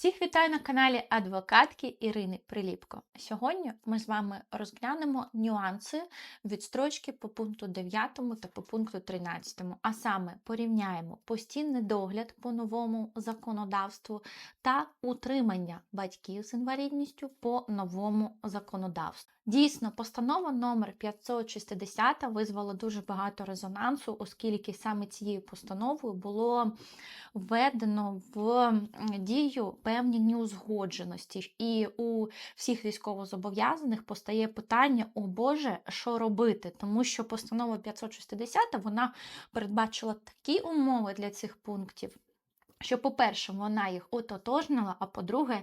Всіх вітаю на каналі адвокатки Ірини Приліпко. Сьогодні ми з вами розглянемо нюанси відстрочки по пункту 9 та по пункту 13, а саме порівняємо постійний догляд по новому законодавству та утримання батьків з інвалідністю по новому законодавству. Дійсно, постанова номер 560 визвала дуже багато резонансу, оскільки саме цією постановою було введено в дію певні неузгодженості, і у всіх військовозобов'язаних постає питання: о Боже, що робити? Тому що постанова 560 вона передбачила такі умови для цих пунктів. Що, по-перше, вона їх ототожнила, а по-друге,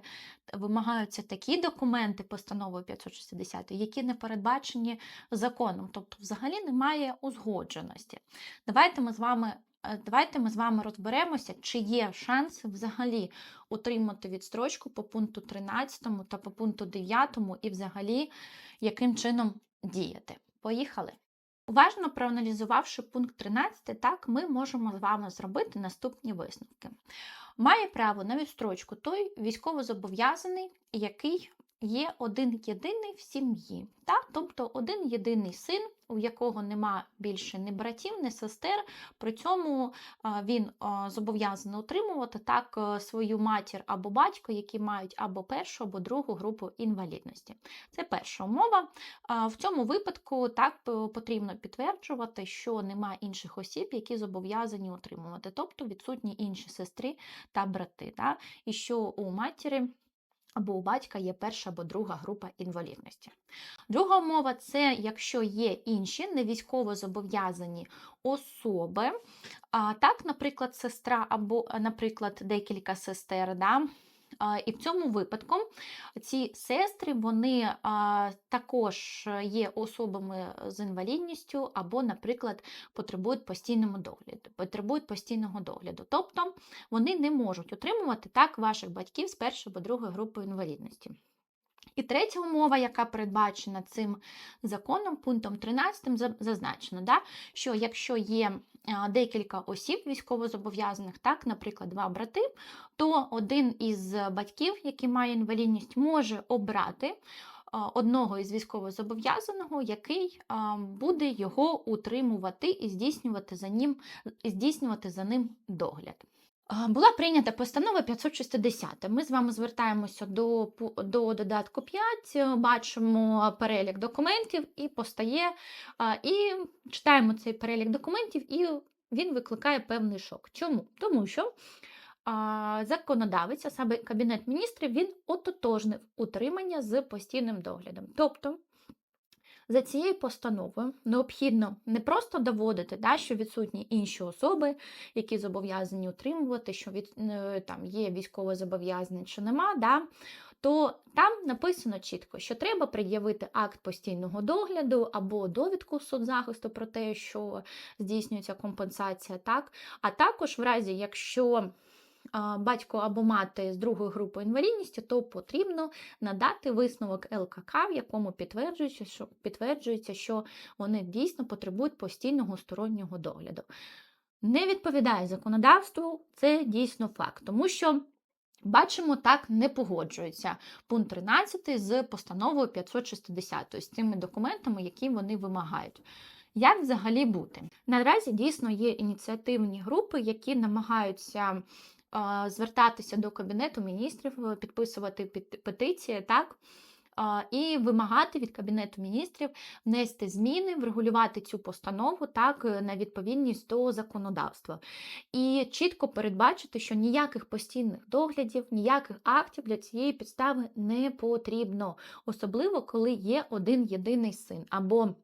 вимагаються такі документи постановою 560, які не передбачені законом, тобто взагалі немає узгодженості. Давайте ми з вами Е, давайте ми з вами розберемося, чи є шанси взагалі отримати відстрочку по пункту 13 та по пункту 9, і взагалі яким чином діяти. Поїхали! Уважно проаналізувавши пункт 13, так, ми можемо з вами зробити наступні висновки. Має право на відстрочку той військовозобов'язаний, який є один єдиний в сім'ї, тобто один єдиний син, у якого нема більше ні братів, ні сестер. При цьому він зобов'язаний утримувати так е, свою матір або батько, які мають або першу, або другу групу інвалідності. Це перша умова. В цьому випадку так потрібно підтверджувати, що немає інших осіб, які зобов'язані утримувати, тобто відсутні інші сестри та брати, і що у матері або у батька є перша або друга група інвалідності. Друга умова це якщо є інші невійськово зобов'язані особи, а, так, наприклад, сестра або, наприклад, декілька сестер. да, і в цьому випадку ці сестри вони також є особами з інвалідністю, або, наприклад, потребують постійного догляду. Потребують постійного догляду. Тобто вони не можуть отримувати так ваших батьків з першої або другої групи інвалідності. І третя умова, яка передбачена цим законом, пунктом 13, зазначено, да, що якщо є декілька осіб військовозобов'язаних, так, наприклад, два брати, то один із батьків, який має інвалідність, може обрати одного із військовозобов'язаного, який буде його утримувати і здійснювати за ним, здійснювати за ним догляд. Була прийнята постанова 560. Ми з вами звертаємося до до додатку 5, бачимо перелік документів і постає, і читаємо цей перелік документів, і він викликає певний шок. Чому? Тому що законодавець, а саме Кабінет міністрів, він ототожнив утримання з постійним доглядом. Тобто за цією постановою необхідно не просто доводити, да, що відсутні інші особи, які зобов'язані утримувати, що від, е, там є військове зобов'язання чи нема, да, то там написано чітко, що треба пред'явити акт постійного догляду або довідку соцзахисту про те, що здійснюється компенсація, так, а також в разі, якщо батько або мати з другої групи інвалідності, то потрібно надати висновок ЛКК, в якому підтверджується, що підтверджується, що вони дійсно потребують постійного стороннього догляду. Не відповідає законодавству, це дійсно факт, тому що. Бачимо, так не погоджується пункт 13 з постановою 560, з тими документами, які вони вимагають. Як взагалі бути? Наразі дійсно є ініціативні групи, які намагаються звертатися до Кабінету міністрів, е, підписувати петиції, так? І вимагати від Кабінету міністрів внести зміни, врегулювати цю постанову так е, на відповідність до законодавства. І чітко передбачити, що ніяких постійних доглядів, ніяких актів для цієї підстави не потрібно, особливо коли є один єдиний син. або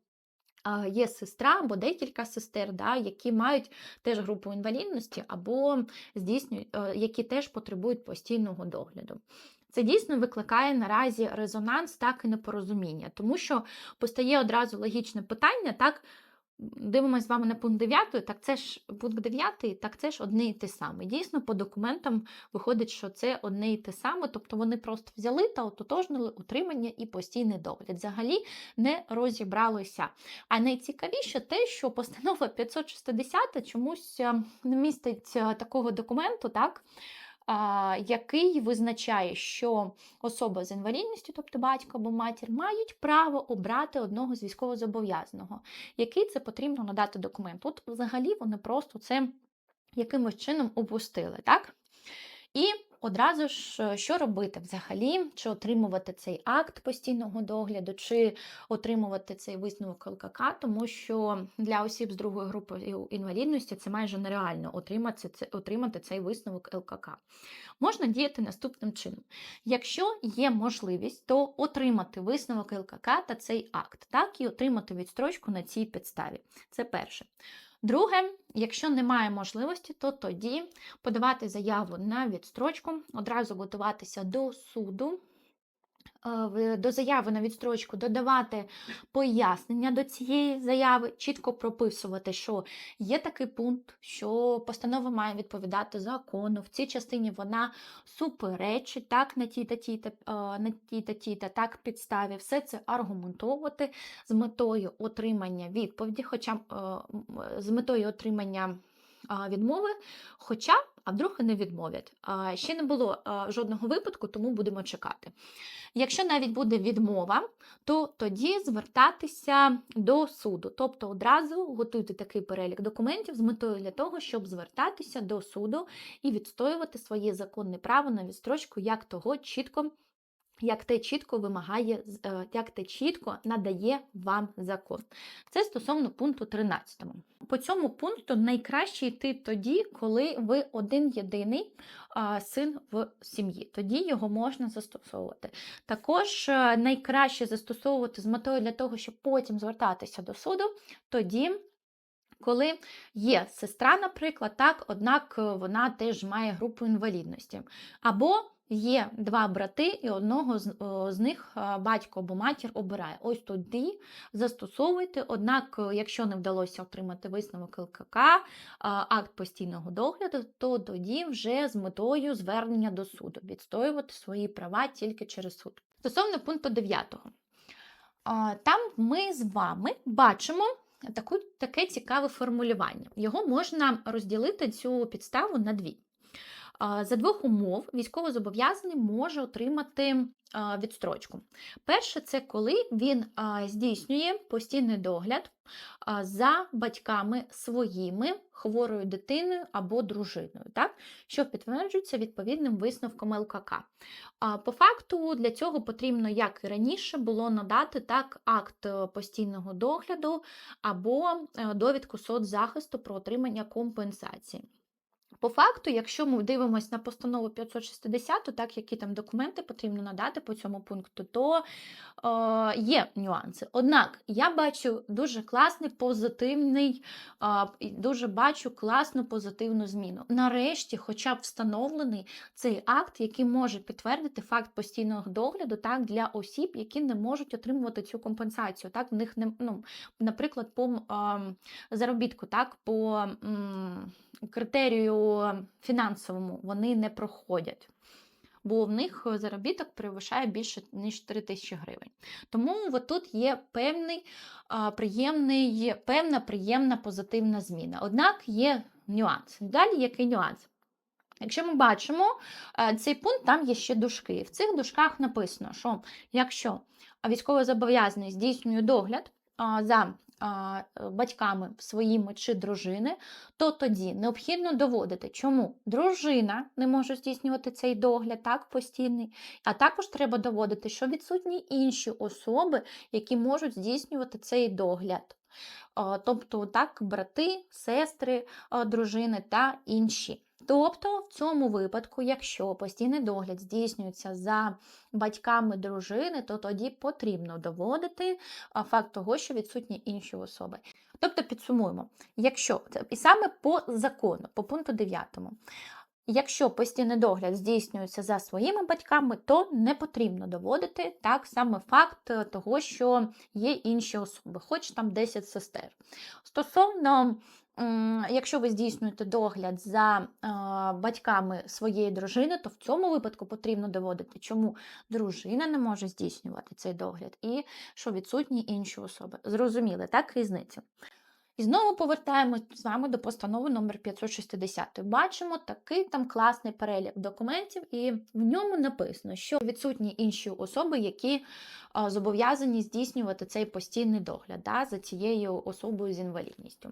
є сестра або декілька сестер, да, які мають теж групу інвалідності, або здійснюють, е, які теж потребують постійного догляду. Це дійсно викликає наразі резонанс, так і непорозуміння, тому що постає одразу логічне питання, так, Дивимось з вами на пункт 9, так це ж пункт 9, так це ж одне і те саме. Дійсно, по документам виходить, що це одне і те саме, тобто вони просто взяли та ототожнили утримання і постійний догляд. Взагалі не розібралися. А найцікавіше те, що постанова 560 чомусь е, не містить е, такого документу, так? Який визначає, що особа з інвалідністю, тобто батько або матір, мають право обрати одного з військовозобов'язаного. Який це потрібно надати документ? Тут взагалі вони просто це якимось чином опустили, так? І одразу ж, е, що робити взагалі, чи отримувати цей акт постійного догляду, чи отримувати цей висновок ЛКК, тому що для осіб з другої групи інвалідності це майже нереально отримати, отримати цей висновок ЛКК. Можна діяти наступним чином. Якщо є можливість, то отримати висновок ЛКК та цей акт, так і отримати відстрочку на цій підставі. Це перше. Друге, якщо немає можливості, то тоді подавати заяву на відстрочку, одразу готуватися до суду. Е, До заяви на відстрочку додавати пояснення до цієї заяви, чітко прописувати, що є такий пункт, що постанова має відповідати закону. В цій частині вона суперечить так на тій та тій та е, на тій та тій та так підставі. Все це аргументовувати з метою отримання відповіді, хоча е, з метою отримання відмови, хоча, а вдруг і не відмовять. А, Ще не було жодного випадку, тому будемо чекати. Якщо навіть буде відмова, то тоді звертатися до суду, тобто одразу готуйте такий перелік документів з метою для того, щоб звертатися до суду і відстоювати своє законне право на відстрочку, як того чітко. Як те чітко вимагає, е, як те чітко надає вам закон. Це стосовно пункту 13. По цьому пункту найкраще йти тоді, коли ви один єдиний син в сім'ї. Тоді його можна застосовувати. Також е, найкраще застосовувати з метою для того, щоб потім звертатися до суду, тоді. Коли є сестра, наприклад, так, однак е, вона теж має групу інвалідності. Або є два брати, і одного з, з них батько або матір обирає. Ось тоді застосовуйте. Однак, е, якщо не вдалося отримати висновок ЛКК, акт постійного догляду, то тоді вже з метою звернення до суду відстоювати свої права тільки через суд. Стосовно пункту 9. Там ми з вами бачимо таку, таке цікаве формулювання. Його можна розділити цю підставу на дві. За двох умов військовозобов'язаний може отримати відстрочку. Перше, це коли він здійснює постійний догляд за батьками своїми, хворою дитиною або дружиною, так? що підтверджується відповідним висновком ЛКК. По факту для цього потрібно, як і раніше, було надати так акт е, постійного догляду або е, довідку соцзахисту про отримання компенсації. По факту, якщо ми дивимося на постанову 560, так які там документи потрібно надати по цьому пункту, то е, є нюанси. Однак я бачу дуже класний позитивний, е, дуже бачу класну позитивну зміну. Нарешті, хоча б встановлений цей акт, який може підтвердити факт постійного догляду так, для осіб, які не можуть отримувати цю компенсацію. Так, в них не ну, наприклад, по е, заробітку, так, по м, критерію фінансовому вони не проходять. Бо в них заробіток перевищає більше ніж 3 тисячі гривень. Тому от тут є певний, а, приємний, певна приємна позитивна зміна. Однак є нюанс. Далі який нюанс? Якщо ми бачимо е, цей пункт, там є ще дужки. В цих дужках написано, що якщо військовозобов'язаний здійснює догляд за батьками своїми чи дружини, то тоді необхідно доводити, чому дружина не може здійснювати цей догляд так постійний, а також треба доводити, що відсутні інші особи, які можуть здійснювати цей догляд. Тобто, так, брати, сестри, дружини та інші. Тобто, в цьому випадку, якщо постійний догляд здійснюється за батьками дружини, то тоді потрібно доводити факт того, що відсутні інші особи. Тобто, підсумуємо, якщо і саме по закону, по пункту 9. Якщо постійний догляд здійснюється за своїми батьками, то не потрібно доводити так саме факт е, того, що є інші особи, хоч там 10 сестер. Стосовно, якщо ви здійснюєте догляд за е, батьками своєї дружини, то в цьому випадку потрібно доводити, чому дружина не може здійснювати цей догляд, і що відсутні інші особи. Зрозуміли, так, різницю? І знову повертаємось з вами до постанови номер 560. Бачимо такий там класний перелік документів, і в ньому написано, що відсутні інші особи, які а, зобов'язані здійснювати цей постійний догляд да, за цією особою з інвалідністю.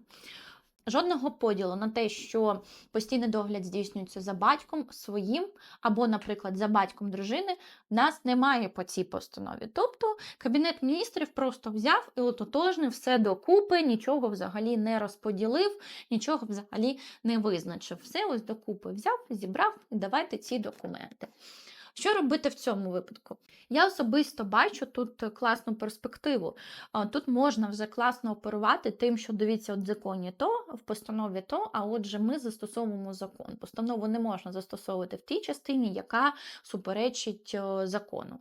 Жодного поділу на те, що постійний догляд здійснюється за батьком своїм, або, наприклад, за батьком дружини, в нас немає по цій постанові. Тобто Кабінет міністрів просто взяв і ототожнив все докупи, нічого взагалі не розподілив, нічого взагалі не визначив. Все ось докупи взяв, зібрав і давайте ці документи. Що робити в цьому випадку? Я особисто бачу тут класну перспективу. Тут можна вже класно оперувати тим, що дивіться, от законі то, в постанові то, а отже, ми застосовуємо закон. Постанову не можна застосовувати в тій частині, яка суперечить е, закону.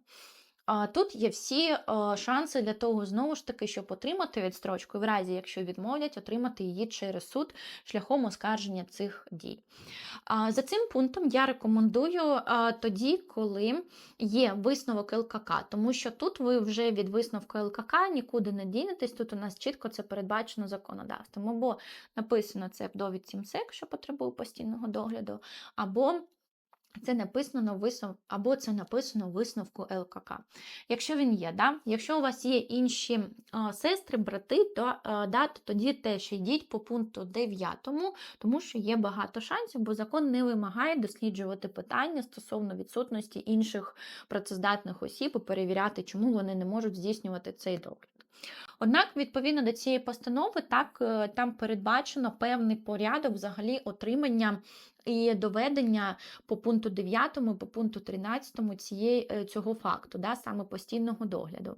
Тут є всі е, шанси для того, знову ж таки, щоб отримати відстрочку, і в разі, якщо відмовлять, отримати її через суд шляхом оскарження цих дій. За цим пунктом я рекомендую а, тоді, коли є висновок ЛКК, тому що тут ви вже від висновку ЛКК нікуди не дінетесь, тут у нас чітко це передбачено законодавством. Або написано це в довідці МСЕК, що потребує постійного догляду, або це написано на висновку, або це написано в висновку ЛКК. Якщо він є, да? якщо у вас є інші а, сестри, брати, то, а, да, то тоді теж йдіть по пункту 9, тому що є багато шансів, бо закон не вимагає досліджувати питання стосовно відсутності інших працездатних осіб і перевіряти, чому вони не можуть здійснювати цей догляд. Однак, відповідно до цієї постанови, так е, там передбачено певний порядок взагалі отримання і доведення по пункту 9, по пункту 13 цієї, е, цього факту, да, саме постійного догляду.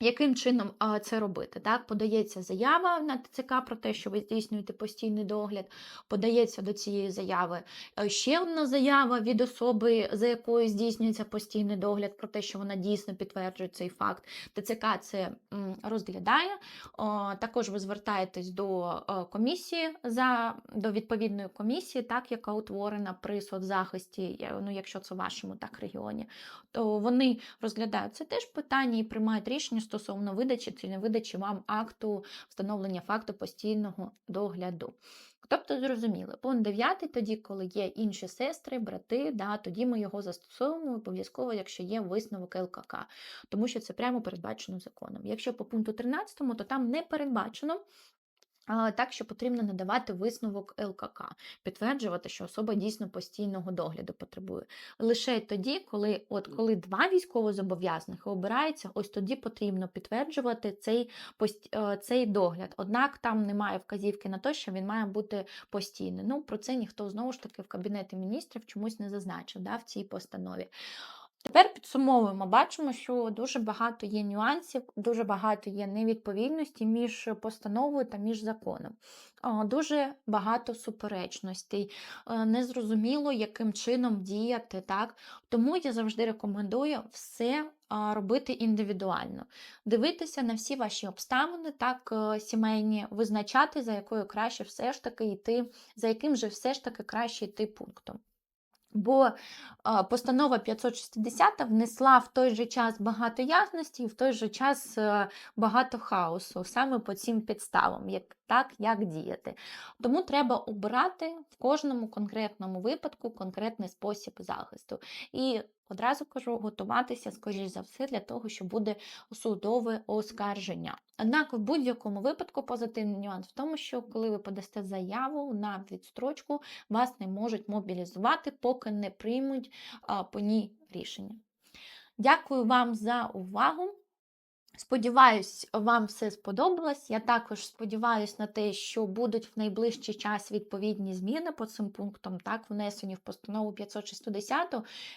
Яким чином це робити? Так? Подається заява на ТЦК про те, що ви здійснюєте постійний догляд, подається до цієї заяви е, ще одна заява від особи, за якою здійснюється постійний догляд, про те, що вона дійсно підтверджує цей факт. ТЦК це розглядає. Також ви звертаєтесь до о, комісії за до відповідної комісії, так, яка утворена при соцзахисті, ну, якщо це в вашому так регіоні, то вони розглядають це теж питання і приймають рішення стосовно видачі чи не видачі вам акту встановлення факту постійного догляду. Тобто, зрозуміли, пункт 9 тоді, коли є інші сестри, брати, да, тоді ми його застосовуємо обов'язково, якщо є висновок ЛКК, тому що це прямо передбачено законом. Якщо по пункту 13, то там не передбачено так, що потрібно надавати висновок ЛКК, підтверджувати, що особа дійсно постійного догляду потребує. Лише тоді, коли от коли два військовозобов'язаних обираються, ось тоді потрібно підтверджувати цей е, цей догляд. Однак там немає вказівки на те, що він має бути постійний. Ну про це ніхто знову ж таки в кабінеті міністрів чомусь не зазначив да, в цій постанові. Тепер підсумовуємо, бачимо, що дуже багато є нюансів, дуже багато є невідповідності між постановою та між законом. Дуже багато суперечностей, незрозуміло, яким чином діяти. так? Тому я завжди рекомендую все робити індивідуально, дивитися на всі ваші обставини, так, е, сімейні, визначати, за якою краще все ж таки йти, за яким же все ж таки краще йти пунктом. Бо постанова 560 внесла в той же час багато ясності і в той же час е, багато хаосу, саме по цим підставам, як так, як діяти. Тому треба обирати в кожному конкретному випадку конкретний спосіб захисту. І одразу кажу, готуватися, скоріш за все, для того, що буде судове оскарження. Однак, в будь-якому випадку позитивний нюанс в тому, що коли ви подасте заяву на відстрочку, вас не можуть мобілізувати, поки не приймуть по ній рішення. Дякую вам за увагу. Сподіваюсь, вам все сподобалось. Я також сподіваюся на те, що будуть в найближчий час відповідні зміни по цим пунктам, так, внесені в постанову 560,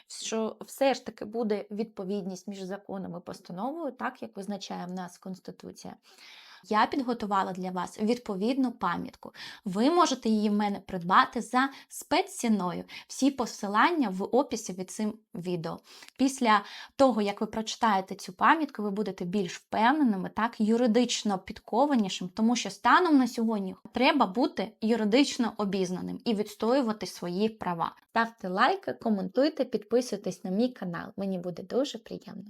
що все ж таки буде відповідність між законами і постановою, так як визначає в нас Конституція. Я підготувала для вас відповідну пам'ятку. Ви можете її в мене придбати за спецціною. Всі посилання в описі від цим відео. Після того, як ви прочитаєте цю пам'ятку, ви будете більш впевненими, так, юридично підкованішим, тому що станом на сьогодні треба бути юридично обізнаним і відстоювати свої права. Ставте лайки, коментуйте, підписуйтесь на мій канал. Мені буде дуже приємно.